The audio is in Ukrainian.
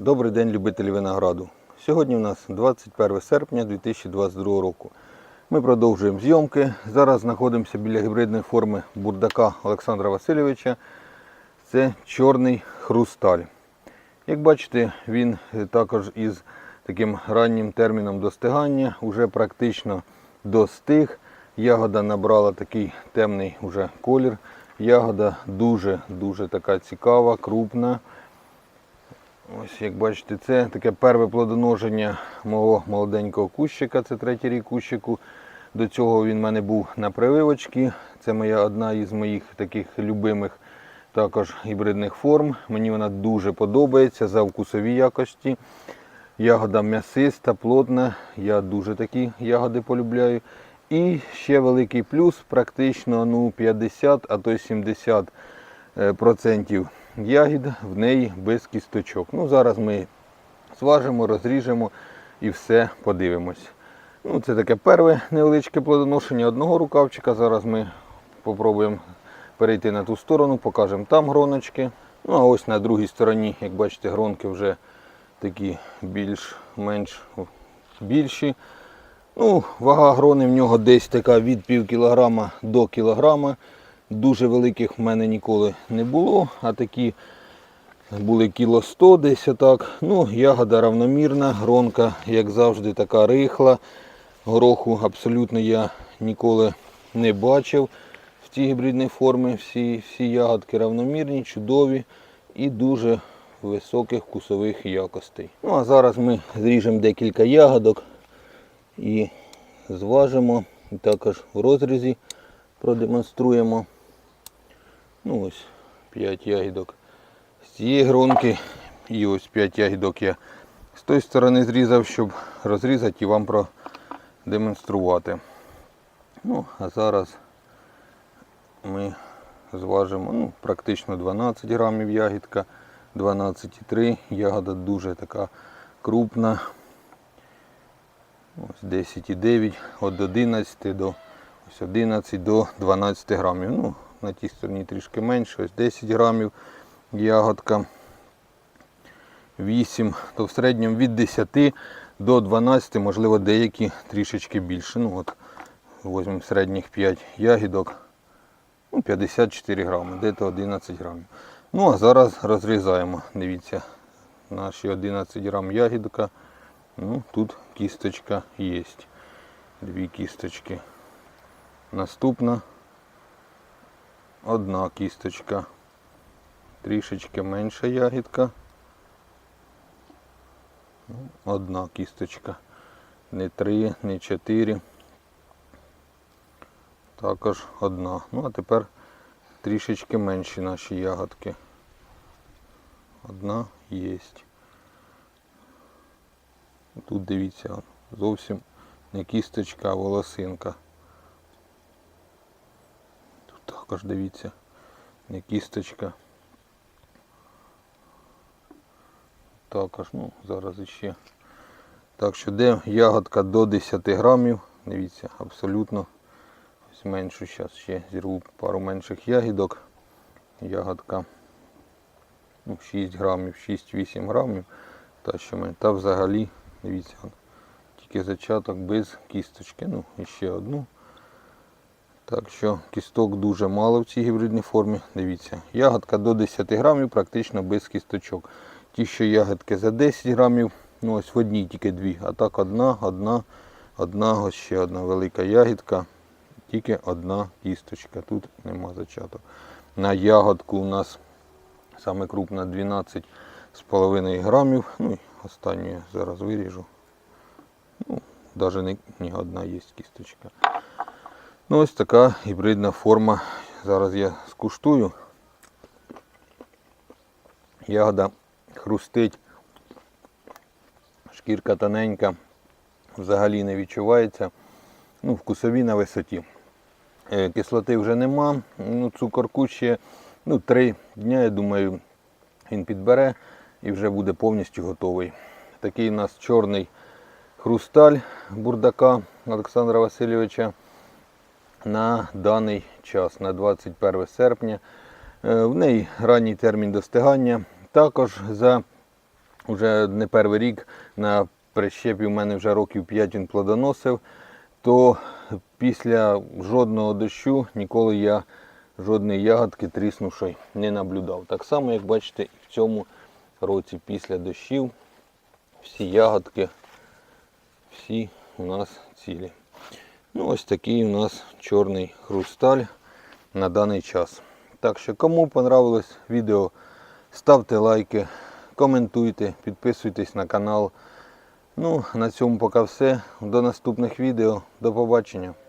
Добрий день, любителі винограду. Сьогодні у нас 21 серпня 2022 року. Ми продовжуємо зйомки. Зараз знаходимося біля гібридної форми бурдака Олександра Васильовича. Це чорний хрусталь. Як бачите, він також із таким раннім терміном достигання, вже практично достиг. Ягода набрала такий темний уже колір. Ягода дуже-дуже така цікава, крупна. Ось як бачите, це таке перше плодоношення мого молоденького кущика, це третій рік кущику. До цього він в мене був на прививочці. Це моя одна із моїх таких любимих також гібридних форм. Мені вона дуже подобається за вкусові якості. Ягода м'ясиста, плотна. Я дуже такі ягоди полюбляю. І ще великий плюс, практично ну, 50, а то й 70 е, процентів ягід в неї без кісточок. Ну, зараз ми зважимо, розріжемо і все подивимось. Ну, це таке перше невеличке плодоношення одного рукавчика. Зараз ми спробуємо перейти на ту сторону, покажемо там гроночки. Ну а ось на другій стороні, як бачите, гронки вже такі більш-менш більші. Ну, Вага грони в нього десь така від пів кілограма до кілограма. Дуже великих в мене ніколи не було, а такі були кіло 100 десь отак. Ну, ягода равномірна, гронка, як завжди, така рихла. Гороху абсолютно я ніколи не бачив в цій гібридній формі. Всі, всі ягодки равномірні, чудові і дуже високих вкусових якостей. Ну а зараз ми зріжемо декілька ягодок і зважимо. Також в розрізі продемонструємо. Ну ось 5 ягідок з цієї гронки. І ось 5 ягідок я з тої сторони зрізав, щоб розрізати і вам продемонструвати. Ну, а зараз ми зважимо ну, практично 12 грамів ягідка, 12,3. Ягода дуже така крупна. Ось 10,9 від 11 до ось 11 до 12 грамів. Ну, на тій стороні трішки менше, ось 10 грамів ягодка. 8, то в середньому від 10 до 12, можливо, деякі трішечки більше. Ну от, Візьмемо середніх 5 ягідок. Ну, 54 грами, де-то 11 грамів. Ну, а зараз розрізаємо. Дивіться, наші 11 грам ягідка. Ну, тут кісточка є. Дві кісточки. Наступна одна кісточка. Трішечки менша ягідка. Ну, Одна кісточка. Не три, не чотири. Також одна. Ну а тепер трішечки менші наші ягодки. Одна є. Тут дивіться, зовсім не кісточка, а волосинка. Також дивіться, не кісточка. Також, ну, зараз іще. Так що де ягодка до 10 грамів, дивіться, абсолютно ось меншу, зараз ще зірву пару менших ягідок. Ягодка ну, 6 грамів, 6-8 грамів. Та, що ми, та взагалі, дивіться, тільки зачаток без кісточки. Ну, і ще одну. Так що кісток дуже мало в цій гібридній формі. Дивіться, ягодка до 10 грамів практично без кісточок. Ті, що ягодки за 10 грамів, ну ось в одній тільки дві. А так одна, одна, одна, ось ще одна велика ягідка, тільки одна кісточка. Тут нема зачаток. На ягодку у нас саме крупна 12,5 грамів. Ну і останню зараз виріжу. Ну, навіть не, не одна є кісточка. Ну ось така гібридна форма. Зараз я скуштую. Ягода хрустить, шкірка тоненька, взагалі не відчувається. Ну, вкусові на висоті. Е, Кислоти вже нема. Ну, цукорку ще ну, 3 дня, я думаю, він підбере і вже буде повністю готовий. Такий у нас чорний хрусталь бурдака Олександра Васильовича на даний час, на 21 серпня. Е, В неї ранній термін достигання. Також за вже не перший рік на прищепі в мене вже років 5 він плодоносив, то після жодного дощу ніколи я жодної ягодки тріснувшої не наблюдав. Так само, як бачите, і в цьому році після дощів всі ягодки, всі у нас цілі. Ну, ось такий у нас чорний хрусталь на даний час. Так що, кому понравилось відео, ставте лайки, коментуйте, підписуйтесь на канал. Ну, на цьому поки все. До наступних відео. До побачення.